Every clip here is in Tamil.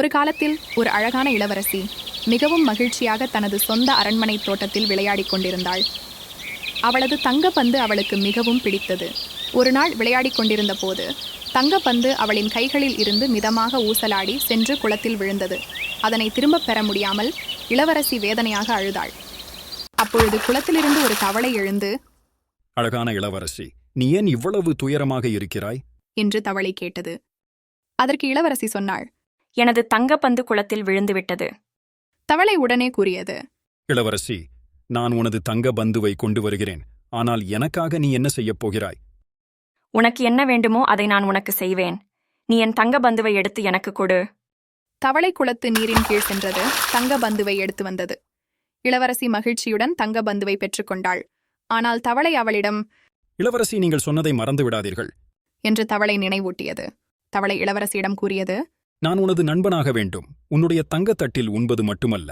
ஒரு காலத்தில் ஒரு அழகான இளவரசி மிகவும் மகிழ்ச்சியாக தனது சொந்த அரண்மனை தோட்டத்தில் விளையாடிக் கொண்டிருந்தாள். அவளது தங்கப்பந்து அவளுக்கு மிகவும் பிடித்தது. ஒரு நாள் விளையாடிக் கொண்டிருந்த போது தங்கப்பந்து அவளின் கைகளில் இருந்து மிதமாக ஊசலாடி சென்று குளத்தில் விழுந்தது. அதனை திரும்பப் பெற முடியாமல் இளவரசி வேதனையாக அழுதாள். அப்பொழுது குளத்திலிருந்து ஒரு தவளை எழுந்து அழகான இளவரசி நீ ஏன் இவ்வளவு துயரமாக இருக்கிறாய்? என்று தவளை கேட்டது. அதற்கு இளவரசி சொன்னாள் எனது தங்கப்பந்து குளத்தில் விழுந்துவிட்டது. தவளை உடனே கூறியது இளவரசி நான் உனது தங்க பந்துவை கொண்டு வருகிறேன். ஆனால் எனக்காக நீ என்ன செய்யப் போகிறாய்? உனக்கு என்ன வேண்டுமோ அதை நான் உனக்கு செய்வேன். நீ என் தங்கப்பந்துவை எடுத்து எனக்கு கொடு. தவளை குளத்து நீரின் கீழ் சென்றது தங்க பந்துவை எடுத்து வந்தது. இளவரசி மகிழ்ச்சியுடன் தங்க பந்துவை பெற்றுக்கொண்டாள் ஆனால் தவளை அவளிடம் இளவரசி நீங்கள் சொன்னதை மறந்து விடாதீர்கள் என்று தவளை நினைவூட்டியது. தவளை இளவரசியிடம் கூறியது நான் உனது நண்பனாக வேண்டும். உன்னுடைய தங்கத்தட்டில் உண்பது மட்டுமல்ல.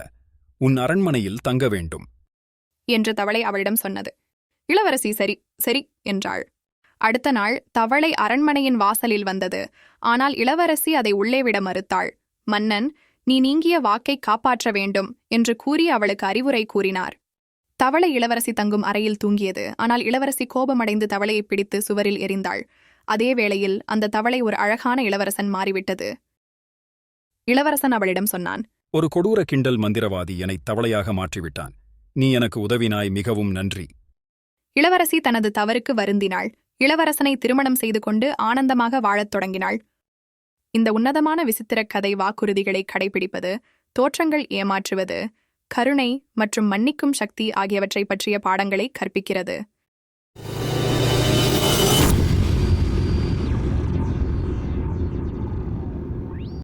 உன் அரண்மனையில் தங்க வேண்டும். என்று தவளை அவளிடம் சொன்னது. இளவரசி சரி சரி என்றாள். அடுத்த நாள் தவளை அரண்மனையின் வாசலில் வந்தது. ஆனால் இளவரசி அதை உள்ளே விட மறுத்தாள். மன்னன் நீ நீங்கிய வாக்கை காப்பாற்ற வேண்டும் என்று கூறி அவளுக்கு அறிவுரை கூறினார். தவளை இளவரசி தங்கும் அறையில் தூங்கியது. ஆனால் இளவரசி கோபமடைந்து தவளையை பிடித்து சுவரில் எறிந்தாள். அதே வேளையில் அந்த தவளை ஒரு அழகான இளவரசன் மாறிவிட்டது. இளவரசன் அவளிடம் சொன்னான் ஒரு கொடூர கிண்டல் மந்திரவாதி என்னை தவளையாக மாற்றிவிட்டான். நீ எனக்கு உதவினாய் மிகவும் நன்றி. இளவரசி தனது தவறுக்கு வருந்தினாள். இளவரசனை திருமணம் செய்து கொண்டு ஆனந்தமாக வாழத் தொடங்கினாள். இந்த உன்னதமான விசித்திரக் கதை வாக்குறுதிகளை கடைபிடிப்பது தோற்றங்கள் ஏமாற்றுவது கருணை மற்றும் மன்னிக்கும் சக்தி ஆகியவற்றை பற்றிய பாடங்களை கற்பிக்கிறது.